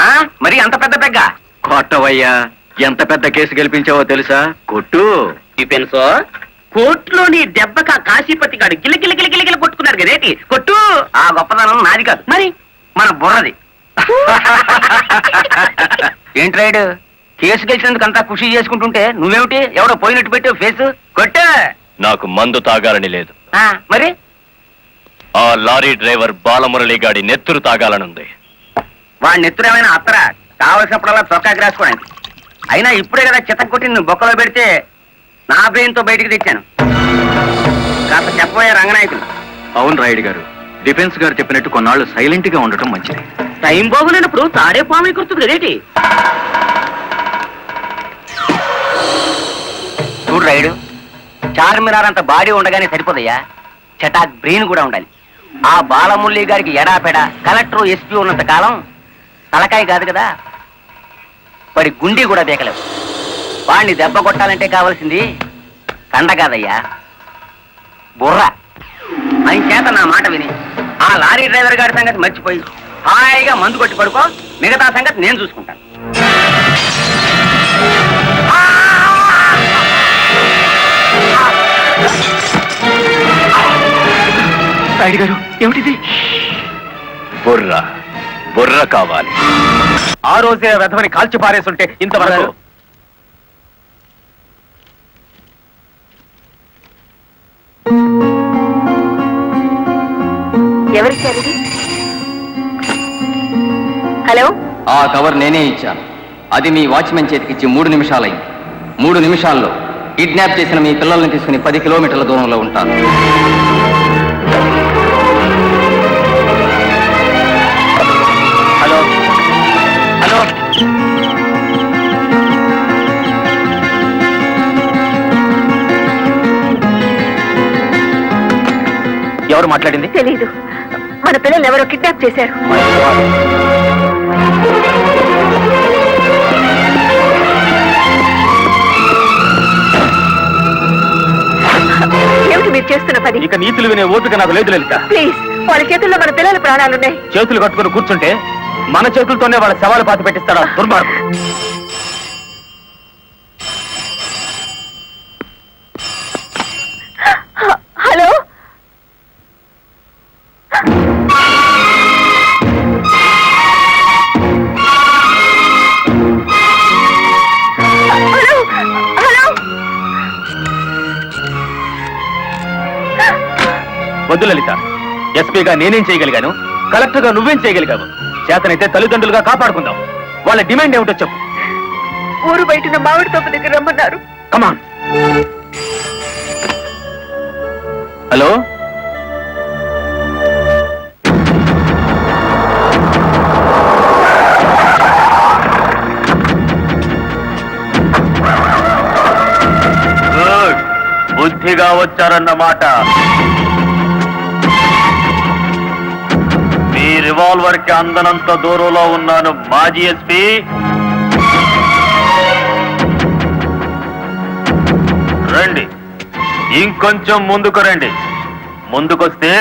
ఆ? మరి అంత పెద్ద పెగ్గ? కొట్టవయ్యా. ఎంత పెద్ద కేసు గెలిపించావో తెలుసా? కొట్టు. డిఫెన్స్ కోర్టులో నీ దెబ్బక కాశీపతి గాడు గిల గిల గిల గిల గిల కొట్టుకున్నారు కదేటి కొట్టు. ఆ గొప్పదనం నాది కాదు. మరి? మన బుర్రది. ఏంటి రైడ్? కేసు గెలిచినందుకు అంతా ఖుషి చేసుకుంటుంటే నువ్వేమిటి? ఎవడో పోయినట్టు పెట్టావు ఫేస్. కొట్టు. నాకు మందు తాగాలని లేదు. ఆ, మరి? ఆ లారీ డ్రైవర్ బాలమురళి గాడి నెత్తురు తాగాలనుంది. వాడి నెత్తురేమైనా అత్తరా? కావలసినప్పుడల్లా చొక్కాకి రాసుకోవడానికి అయినా ఇప్పుడే కదా చిత్త కొట్టి నువ్వు బొక్కలో పెడితే నా బ్రెయిన్తో బయటికి తెచ్చాను. కాస్త చెప్పబోయే రంగనాయకులు. అవును రాయుడు గారు డిఫెన్స్ గారు చెప్పినట్టు కొన్నాళ్ళు సైలెంట్గా ఉండటం మంచిది. టైం బాగులేనప్పుడు తాడే పాము కుర్తుంది కదేటి చూడు రైడు చార్మినార్ అంత బాడీ ఉండగానే సరిపోదయ్యా. చటాక్ బ్రెయిన్ కూడా ఉండాలి. ఆ బాలమురళి గారికి ఎడాపెడ కలెక్టర్ ఎస్పీ ఉన్నంత కాలం తలకాయ కాదు కదా? మరి గుండీ కూడా దేకలేవు వాడిని దెబ్బ కొట్టాలంటే కావాల్సింది కండ కాదయ్యా. బుర్ర. చేత నా మాట విని ఆ లారీ డ్రైవర్ గారి సంగతి మర్చిపోయి హాయిగా మందు కొట్టి పడుకో మిగతా సంగతి నేను చూసుకుంటాను. రాయుడు గారు ఏమిటిది? బుర్ర. బుర్ర కావాలి. ఆ రోజే వెధవని కాల్చి పారేస్తుంటే ఇంతవరకు ఎవరిచ్చారు? హలో? ఆ కవర్ నేనే ఇచ్చాను. అది మీ వాచ్మెన్ చేతికిచ్చి మూడు నిమిషాలైంది. మూడు నిమిషాల్లో కిడ్నాప్ చేసిన మీ పిల్లల్ని తీసుకుని పది కిలోమీటర్ల దూరంలో ఉంటాను. ఎవరు మాట్లాడింది? తెలీదు. మన పిల్లలు ఎవరో కిడ్నాప్ చేశారు. ఏమిటి మీరు చేస్తున్న పని? ఇక నీతులు వినే ఓపిక నాకు లేదు లలిత. ప్లీజ్ వాళ్ళ చేతుల్లో మన పిల్లల ప్రాణాలున్నాయి. చేతులు కట్టుకుని కూర్చుంటే మన చేతులతోనే వాళ్ళ సవాలు పాతి పెట్టిస్తాడా దుర్మార్గుడు. వద్దు లలిత. ఎస్పీగా నేనేం చేయగలిగాను? కలెక్టర్గా నువ్వేం చేయగలిగావు? చేతనైతే తల్లిదండ్రులుగా కాపాడుకుందాం. వాళ్ళ డిమాండ్ ఏమిటో చెప్పు. ఊరు బయటన మామిడి తోపు దగ్గర రమ్మన్నారు. కమాన్ హలో బుద్ధిగా వచ్చారన్నమాట. రివాల్వర్కి అందనంత దూరంలో ఉన్నాను మాజీ ఎస్పీ. రండి. ఇంకొంచెం ముందుకు రండి. ముందుకొస్తే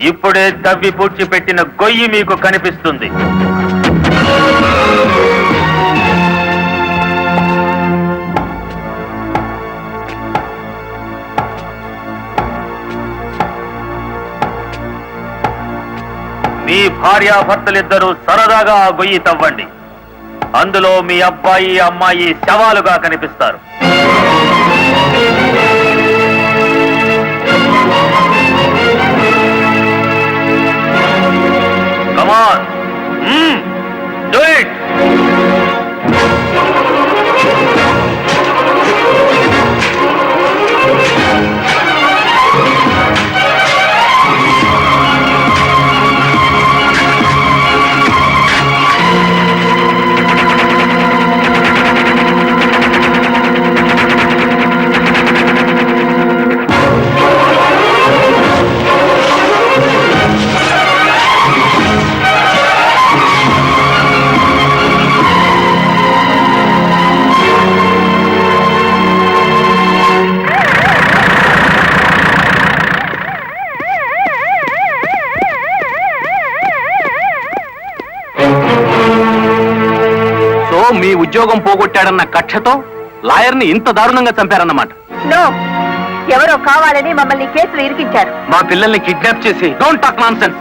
ఇప్పుడే తవ్వి పూడ్చిపెట్టిన గొయ్యి మీకు కనిపిస్తుంది. మీ భార్యాభర్తలిద్దరూ సరదాగా ఆ గొయ్యి తవ్వండి. అందులో మీ అబ్బాయి అమ్మాయి శవాలుగా కనిపిస్తారు. ఉద్యోగం పోగొట్టాడన్న కక్షతో లాయర్ని ఇంత దారుణంగా చంపారన్నమాట. నో. ఎవరో కావాలని మమ్మల్ని కేసులు ఇరికించారు. మా పిల్లల్ని కిడ్నాప్ చేసి డోంట్ టాక్ నాన్ సెన్స్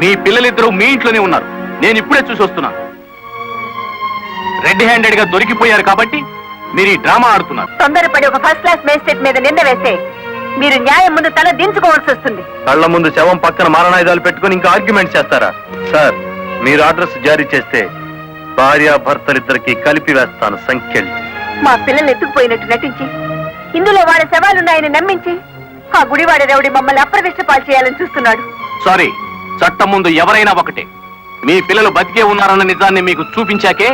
మీ పిల్లలిద్దరూ మీ ఇంట్లోనే ఉన్నారు. నేను ఇప్పుడే చూసి వస్తున్నాను. రెడ్ హ్యాండెడ్గా దొరికిపోయారు కాబట్టి మీరు ఈ డ్రామా ఆడుతున్నారు. తొందరపడి ఒక ఫస్ట్ క్లాస్ మేజిస్ట్రేట్ మీద నింద వేస్తే మీరు న్యాయం ముందు తల దించుకోవాల్సి వస్తుంది. కళ్ళ ముందు శవం పక్కన మారణాయుధాలు పెట్టుకుని ఇంకా ఆర్గ్యుమెంట్ చేస్తారా? సార్ మీరు అడ్రస్ జారీ చేస్తే భార్య భర్తలిద్దరికి కలిపి వేస్తాను సంఖ్యలు. మా పిల్లలు ఎత్తుకుపోయినట్టు నటించి ఇందులో వాళ్ళ శవాలున్నాయని నమ్మించి ఆ గుడివాడ రౌడి మమ్మల్ని అప్రదిష్ట పాలు చేయాలని చూస్తున్నాడు. సారీ చట్టం ముందు ఎవరైనా ఒకటే. మీ పిల్లలు బతికే ఉన్నారన్న నిజాన్ని మీకు చూపించాకే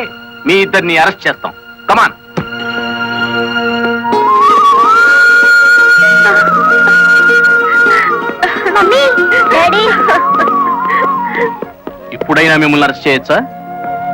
మీ ఇద్దరిని అరెస్ట్ చేస్తాం. కమాన్ ఇప్పుడైనా మిమ్మల్ని అరెస్ట్ చేయొచ్చా?